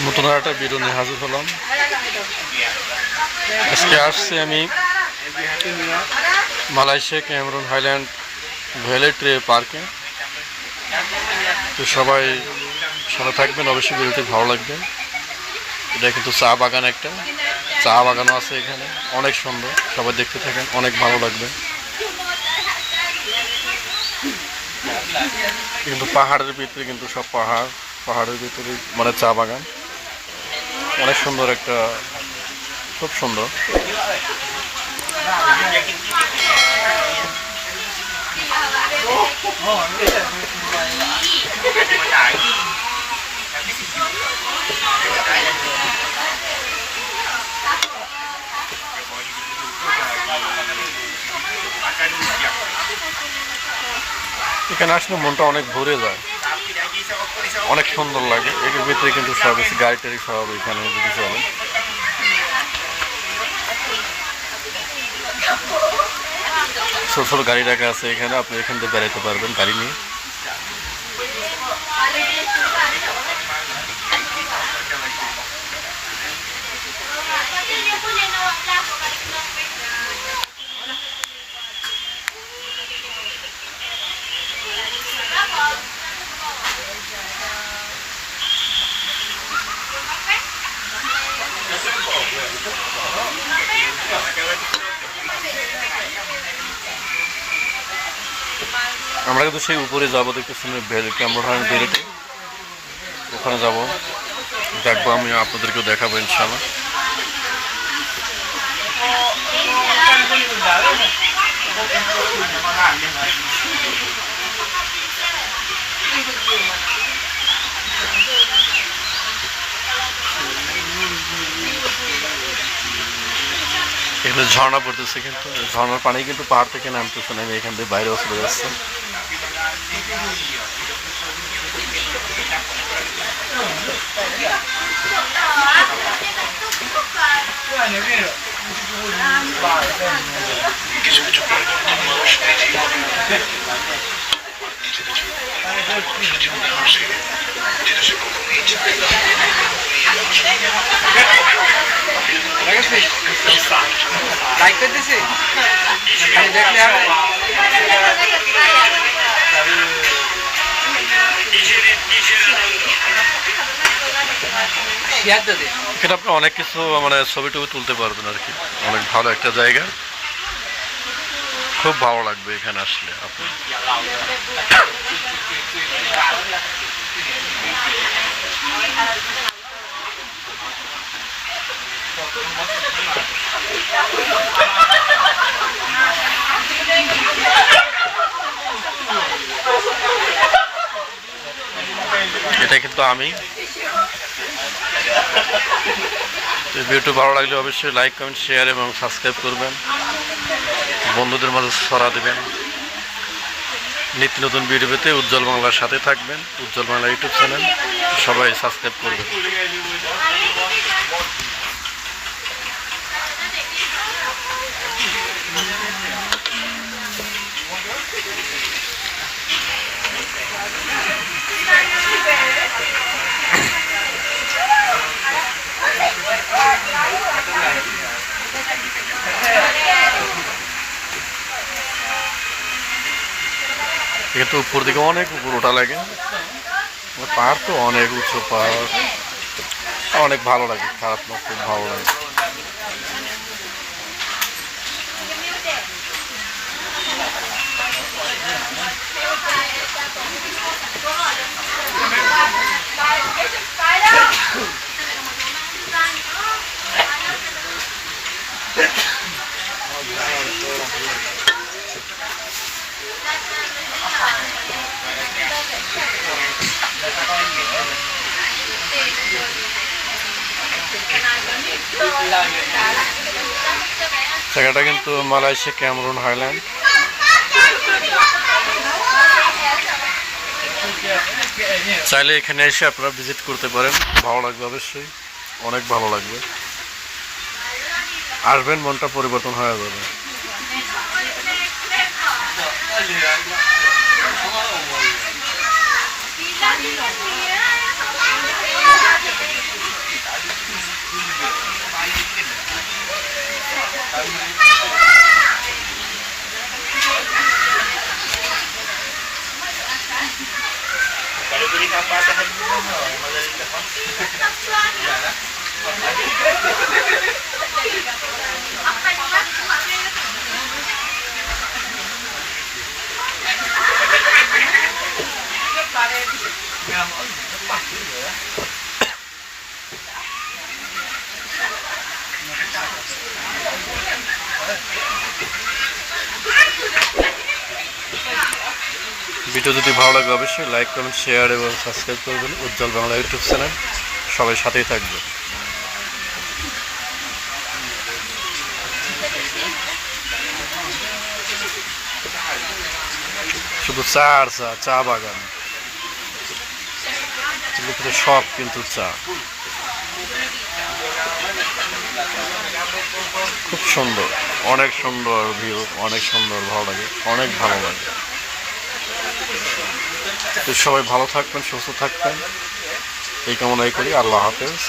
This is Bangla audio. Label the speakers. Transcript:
Speaker 1: নতুন একটা ভিডিও হাজির হলাম। আজকে আসছি আমি মালয়েশিয়া ক্যামেরুন হাইল্যান্ড ভ্যালি ট্রে পার্কে। তো সবাই সাথে থাকবেন, অবশ্যই ভিডিওটি ভালো লাগবে। এটা কিন্তু চা বাগান একটা। চা বাগানও আছে এখানে, অনেক সুন্দর। সবাই দেখতে থাকেন, অনেক ভালো লাগবে। কিন্তু পাহাড়ের ভিতরে কিন্তু সব পাহাড়, পাহাড়ের ভিতরে মানে চা বাগান। অনেক সুন্দর একটা খুব সুন্দর। এখানে আসলে মনটা অনেক ভরে যায়। অনেক সুন্দর লাগে। এর ভিতরে কিন্তু সব কিছু গাড়ি টাড়ি সব এখানে যদি চলে ছোট ছোট গাড়ি রাখা আছে এখানে, আপনি এখান থেকে বেড়াইতে পারবেন গাড়ি নিয়ে। আমরা কিন্তু সেই উপরে যাব দেখতেছি ক্যামেরা বেরোতে ওখানে যাব। দেখব, আমি আপনাদেরকেও দেখাবো ইনশাল্লাহ এখানে ঝর্ণা পড়তেছে কিন্তু, ঝর্ণার পানি কিন্তু পাহাড় থেকে নামতেছে নেমে এখান থেকে বাইরেও চলে যাচ্ছে কিছু কিছু পরিবর্তন মানুষ নিজেই করে কিছু কিছু মানুষ জীবনে আসে যেটা সে কখনোই চায় না।
Speaker 2: লাইক করে
Speaker 1: এখানে আপনি অনেক কিছু মানে ছবি টবি তুলতে পারবেন আর কি। অনেক ভালো একটা জায়গা। খুব ভালো লাগবে এখানে আসলে আপনি কিন্তু আমি। ভিডিওটি ভালো লাগলে অবশ্যই লাইক কমেন্ট শেয়ার এবং সাবস্ক্রাইব করবেন। বন্ধুদের মাঝে সরা দেবেন। নিত্য নতুন ভিডিও পেতে উজ্জ্বল বাংলার সাথে থাকবেন। উজ্জ্বল বাংলা ইউটিউব চ্যানেল সবাই সাবস্ক্রাইব করবেন। কিন্তু উপর দিকে অনেক উপর ওটা লাগে। পাহাড় তো অনেক উঁচু পাহাড়। অনেক ভালো লাগে, খারাপ না খুব ভালো লাগে। জায়গাটা কিন্তু মালয়েশিয়া, ক্যামরুন, হাইল্যান্ড। চাইলে এখানে এসে আপনারা ভিজিট করতে পারেন। ভালো লাগবে অবশ্যই। অনেক ভালো লাগবে। আসবেন, মনটা পরিবর্তন হয়ে যাবে। Pinapatahan mo na no. Magaling ka pa. Yan na. Ngam ơi, nó bạc dữ nữa. Hãy subscribe cho kênh Ghiền Mì Gõ Để không bỏ lỡ những video hấp dẫn video যদি ভালো লাগে, অবশ্যই লাইক কমেন্ট শেয়ার এবং সাবস্ক্রাইব করবেন উজ্জ্বল বাংলা ইউটিউব চ্যানেল সবাই সাথেই থাকবে। শুধু চা আর চা চা বাগান। সব কিন্তু চা। খুব সুন্দর। অনেক সুন্দর ভিউ অনেক সুন্দর, ভালো লাগে। অনেক ভালো লাগে। তো সবাই ভালো থাকবেন সুস্থ থাকবেন। এই কামনাই করি আল্লাহ হাফেজ।